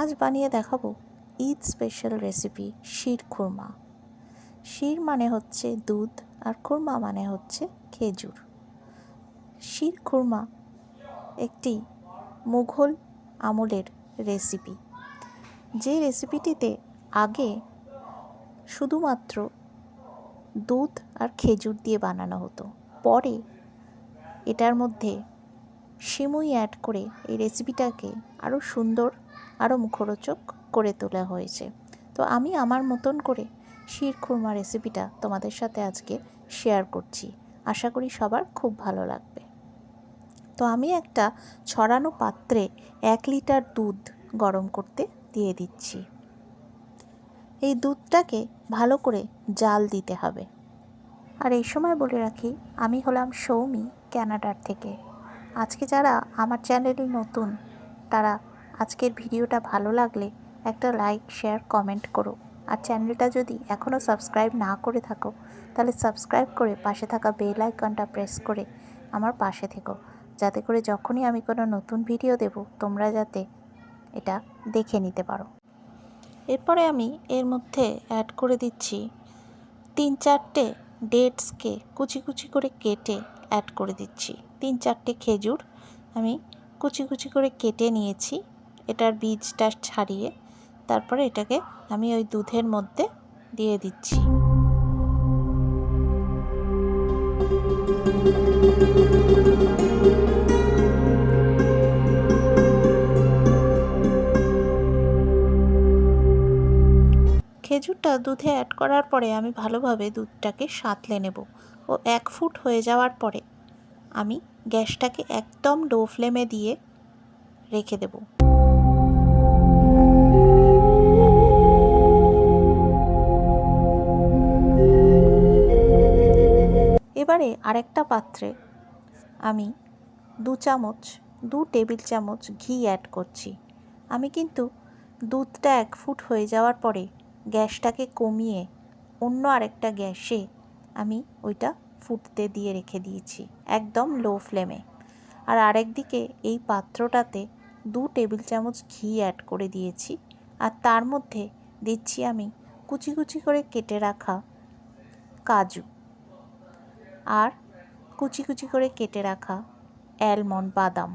আজ বানিয়ে দেখাবো ঈদ স্পেশাল রেসিপি শির খুরমা। শির মানে হচ্ছে দুধ আর খুরমা মানে হচ্ছে খেজুর। শির খুরমা একটি মুঘল আমলের রেসিপি যে রেসিপিটিতে আগে শুধুমাত্র দুধ আর খেজুর দিয়ে বানানো হতো, পরে এটার মধ্যে সিমুই অ্যাড করে এই রেসিপিটাকে আরও সুন্দর আরও মুখরোচক করে তোলা হয়েছে। তো আমি আমার মতন করে শির খুরমা রেসিপিটা তোমাদের সাথে আজকে শেয়ার করছি। আশা করি সবার খুব ভালো লাগবে। তো আমি একটা ছড়ানো পাত্রে এক লিটার দুধ গরম করতে দিয়ে দিচ্ছি। এই দুধটাকে ভালো করে জাল দিতে হবে। আর এই সময় বলে রাখি, আমি হলাম সৌমি ক্যানাডার থেকে। আজকে যারা আমার চ্যানেলে নতুন, তারা আজকের ভিডিওটা ভালো লাগলে একটা লাইক, শেয়ার, কমেন্ট করো। আর চ্যানেলটা যদি এখনও সাবস্ক্রাইব না করে থাকো, তাহলে সাবস্ক্রাইব করে পাশে থাকা বেল আইকনটা প্রেস করে আমার পাশে থেকো। যাতে করে যখনই আমি কোনো নতুন ভিডিও দেব, তোমরা যাতে এটা দেখে নিতে পারো। এরপরে আমি এর মধ্যে অ্যাড করে দিচ্ছি তিন চারটে ডেটসকে কুচি কুচি করে কেটে অ্যাড করে দিচ্ছি। তিন চারটে খেজুর আমি কুচি কুচি করে কেটে নিয়েছি। এটার বীজটা ছাড়িয়ে তারপরে এটাকে আমি ওই দুধের মধ্যে দিয়ে দিচ্ছি। খেজুরটা দুধে অ্যাড করার পরে আমি ভালোভাবে দুধটাকে সাঁতলে নেব। ও এক ফুট হয়ে যাওয়ার পরে আমি গ্যাসটাকে একদম লো ফ্লেমে দিয়ে রেখে দেব। এবারে আরেকটা পাত্রে আমি দু চামচ, দু টেবিল চামচ ঘি অ্যাড করছি। আমি কিন্তু দুধটা এক ফুট হয়ে যাওয়ার পরে গ্যাসটাকে কমিয়ে অন্য আরেকটা গ্যাসে আমি ওইটা ফুটতে দিয়ে রেখে দিয়েছি, একদম লো ফ্লেমে আর আরেক দিকে এই পাত্রটাতে দু টেবিল চামচ ঘি অ্যাড করে দিয়েছি, আর তার মধ্যে দিচ্ছি আমি কুচি কুচি করে কেটে রাখা কাজু। আর কুচি কুচি করে কেটে রাখা অ্যালমন্ড বাদাম।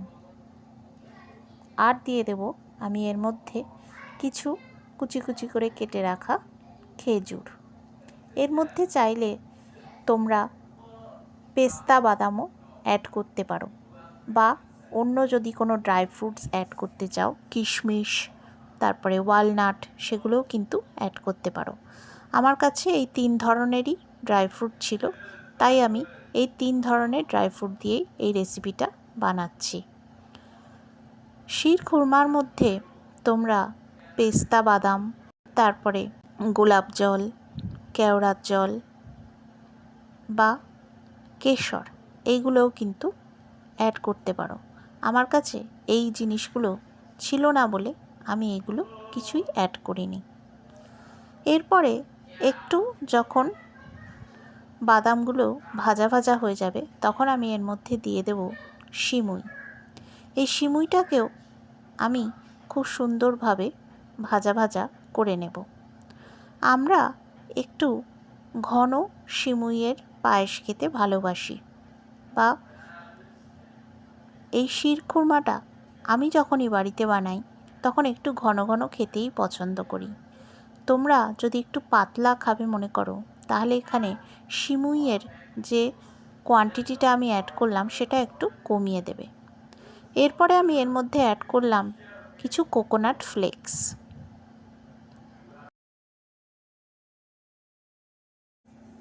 আর দিয়ে দেব আমি এর মধ্যে কিছু কুচি কুচি করে কেটে রাখা খেজুর। এর মধ্যে চাইলে তোমরা পেস্তা বাদামও অ্যাড করতে পারো। বা অন্য যদি কোনো ড্রাই ফ্রুটস অ্যাড করতে চাও, কিশমিশ, তারপরে ওয়ালনাট সেগুলোও কিন্তু অ্যাড করতে পারো। আমার কাছে এই তিন ধরনেরই ড্রাই ফ্রুট ছিল, তাই আমি এই তিন ধরনের ড্রাই ফ্রুট দিয়েই এই রেসিপিটা বানাচ্ছি। শির খুরমার মধ্যে তোমরা পেস্তা বাদাম, তারপরে গোলাপ জল, কেওড়ার জল বা কেশর, এইগুলোও কিন্তু অ্যাড করতে পারো। আমার কাছে এই জিনিসগুলো ছিল না বলে আমি এগুলো কিছুই অ্যাড করিনি। এরপরে একটু যখন বাদামগুলো ভাজা ভাজা হয়ে যাবে, তখন আমি এর মধ্যে দিয়ে দেব শিমুই। এই শিমুইটাকেও আমি খুব সুন্দরভাবে ভাজা ভাজা করে নেব। আমরা একটু ঘন সিমুইয়ের পায়েস খেতে ভালোবাসি। বা, এই শিরখুরমাটা আমি যখনই বাড়িতে বানাই, তখন একটু ঘন ঘন খেতেই পছন্দ করি। তোমরা যদি একটু পাতলা খাবে মনে করো, তাহলে এখানে সিমুইয়ের যে কোয়ান্টিটিটা আমি অ্যাড করলাম, সেটা একটু কমিয়ে দেবে। এরপরে আমি এর মধ্যে অ্যাড করলাম কিছু কোকোনাট ফ্লেক্স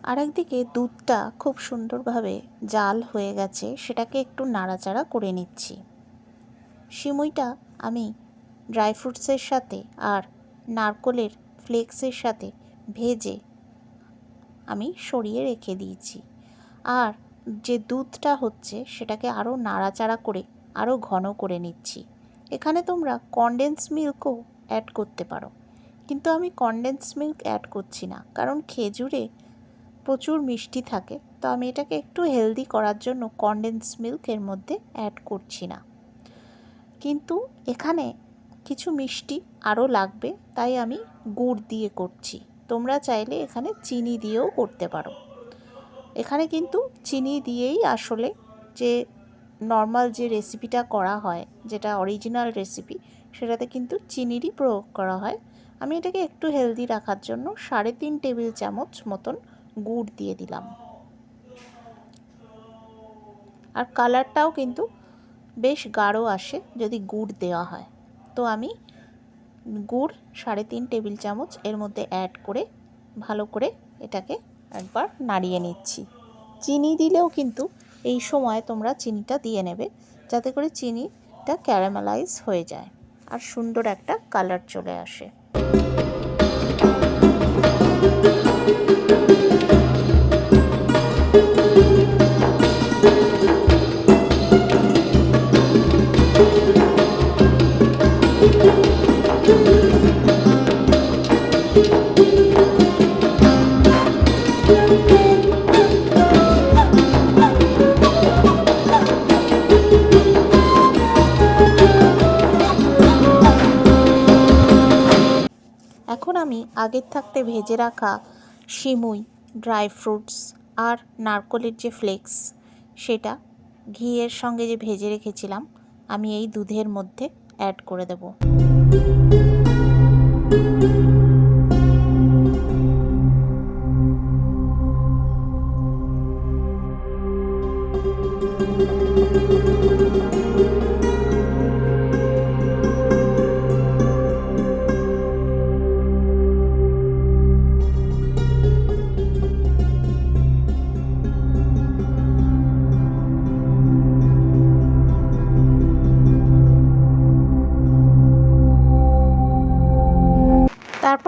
আরেকদিকে দুধটা খুব সুন্দরভাবে জাল হয়ে গেছে, সেটাকে একটু নাড়াচাড়া করে নিচ্ছি। সিমুইটা আমি ড্রাই ফ্রুটসের সাথে আর নারকলের ফ্লেক্সের সাথে ভেজে আমি সরিয়ে রেখে দিয়েছি। আর যে দুধটা হচ্ছে, সেটাকে আরও নাড়াচাড়া করে আরও ঘন করে নিচ্ছি। এখানে তোমরা কনডেন্স মিল্কও অ্যাড করতে পারো। কিন্তু আমি কনডেন্স মিল্ক অ্যাড করছি না, কারণ খেজুরে প্রচুর মিষ্টি থাকে, তো আমি এটাকে একটু হেলদি করার জন্য কনডেন্স মিল্ক এর মধ্যে অ্যাড করছি না। কিন্তু এখানে কিছু মিষ্টি আরও লাগবে, তাই আমি গুড় দিয়ে করছি। তোমরা চাইলে এখানে চিনি দিয়েও করতে পারো। এখানে কিন্তু চিনি দিয়েই আসলে যে নর্মাল যে রেসিপিটা করা হয়, যেটা অরিজিনাল রেসিপি সেটাতে কিন্তু চিনিরই প্রয়োগ করা হয়। আমি এটাকে একটু হেলদি রাখার জন্য সাড়ে তিন টেবিল চামচ মতন গুড় দিয়ে দিলাম। আর কালারটাও কিন্তু বেশ গাঢ় আসে যদি গুড় দেওয়া হয়। তো আমি গুড় সাড়ে তিন টেবিল চামচ এর মধ্যে অ্যাড করে ভালো করে এটাকে একবার নাড়িয়ে নিচ্ছি। চিনি দিলেও কিন্তু এই সময় তোমরা চিনিটা দিয়ে নেবে যাতে করে চিনিটা ক্যারামেলাইজ হয়ে যায়। আর সুন্দর একটা কালার চলে আসে। এখন আমি আগের থাকতে ভেজে রাখা সিমুই ড্রাই ফ্রুটস আর নারকলের যে ফ্লেক্স, সেটা ঘিয়ের সঙ্গে যে ভেজে রেখেছিলাম, আমি এই দুধের মধ্যে অ্যাড করে দেব।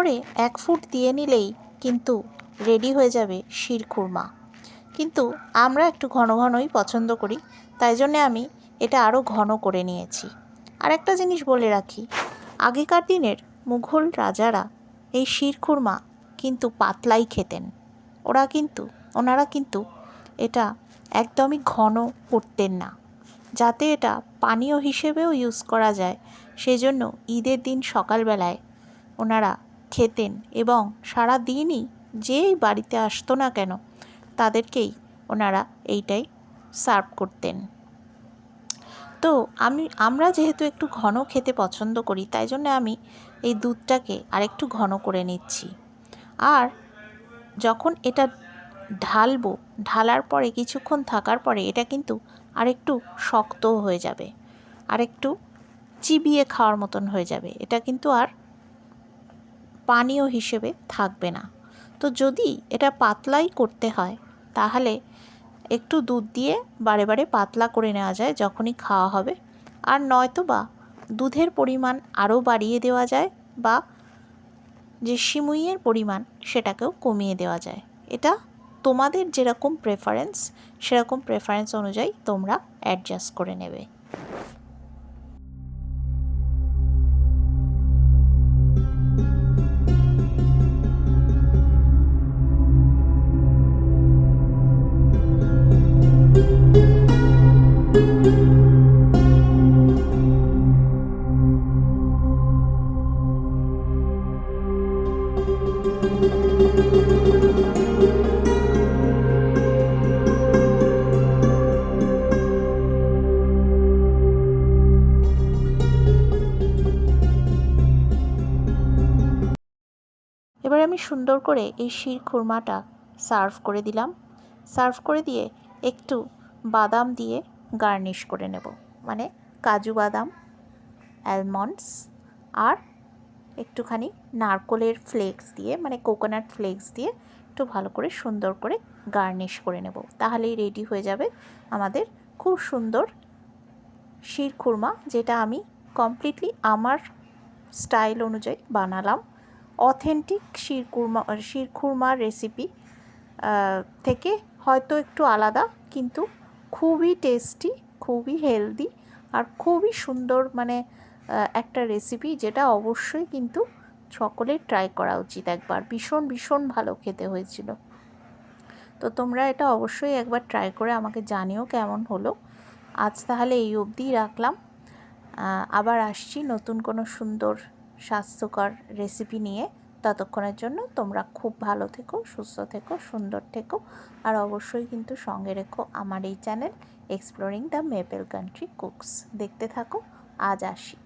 তারপরে এক ফুট দিয়ে নিলেই কিন্তু রেডি হয়ে যাবে শিরখুরমা কিন্তু আমরা একটু ঘন ঘনই পছন্দ করি, তাই জন্যে আমি এটা আরও ঘন করে নিয়েছি। আর একটা জিনিস বলে রাখি, আগেকার দিনের মুঘল রাজারা এই শিরখুরমা কিন্তু পাতলাই খেতেন। ওরা কিন্তু, ওনারা কিন্তু এটা একদমই ঘন করতেন না, যাতে এটা পানীয় হিসেবেও ইউজ করা যায়। সেজন্য ঈদের দিন সকালবেলায় ওনারা খেতেন এবং সারা দিনই যেই বাড়িতে আসতো না কেন, তাদেরকেই ওনারা এইটাই সার্ভ করতেন। তো আমি, আমরা যেহেতু একটু ঘন খেতে পছন্দ করি, তাই জন্য আমি এই দুধটাকে আরেকটু ঘন করে নিচ্ছি। আর যখন এটা ঢালবো, ঢালার পরে কিছুক্ষণ থাকার পরে এটা কিন্তু আরেকটু শক্ত হয়ে যাবে, আরেকটু চিবিয়ে খাওয়ার মতন হয়ে যাবে। এটা কিন্তু আর পানীয় হিসেবে থাকবে না। তো যদি এটা পাতলাই করতে হয়, তাহলে একটু দুধ দিয়ে বারে বারে পাতলা করে নেওয়া যায় যখনই খাওয়া হবে। আর নয়তো বা দুধের পরিমাণ আরও বাড়িয়ে দেওয়া যায় বা যে সিমুইয়ের পরিমাণ সেটাকেও কমিয়ে দেওয়া যায়। এটা তোমাদের যেরকম প্রেফারেন্স সেরকম প্রেফারেন্স অনুযায়ী তোমরা অ্যাডজাস্ট করে নেবে। এবার আমি সুন্দর করে এই শির খুরমাটা সার্ভ করে দিলাম। সার্ভ করে দিয়ে একটু বাদাম দিয়ে গার্নিশ করে নেব। মানে কাজু বাদাম অ্যালমন্ডস আর একটুখানি নারকলের ফ্লেক্স দিয়ে মানে কোকোনাট ফ্লেক্স দিয়ে একটু ভালো করে সুন্দর করে গার্নিশ করে নেব। তাহলেই রেডি হয়ে যাবে আমাদের খুব সুন্দর শির খুরমা, যেটা আমি কমপ্লিটলি আমার স্টাইল অনুযায়ী বানালাম। অথেন্টিক শিরকুরমা শিরখুরমার রেসিপি থেকে হয়তো একটু আলাদা, কিন্তু খুবই টেস্টি খুবই হেলদি আর খুবই সুন্দর মানে একটা রেসিপি যেটা অবশ্যই কিন্তু সকলের ট্রাই করা উচিত একবার। ভীষণ ভীষণ ভালো খেতে হয়েছিল। তো তোমরা এটা অবশ্যই একবার ট্রাই করে আমাকে জানিও কেমন হলো। আজ তাহলে এই অবধিই রাখলাম। আবার আসছি নতুন কোনো সুন্দর স্বাস্থ্যকর রেসিপি নিয়ে ততক্ষণের জন্য তোমরা খুব ভালো থেকো, সুস্থ থেকো, সুন্দর থেকো। আর অবশ্যই কিন্তু সঙ্গে রেখো আমার এই channel exploring the maple country cooks দেখতে থাকো, আজ আসি।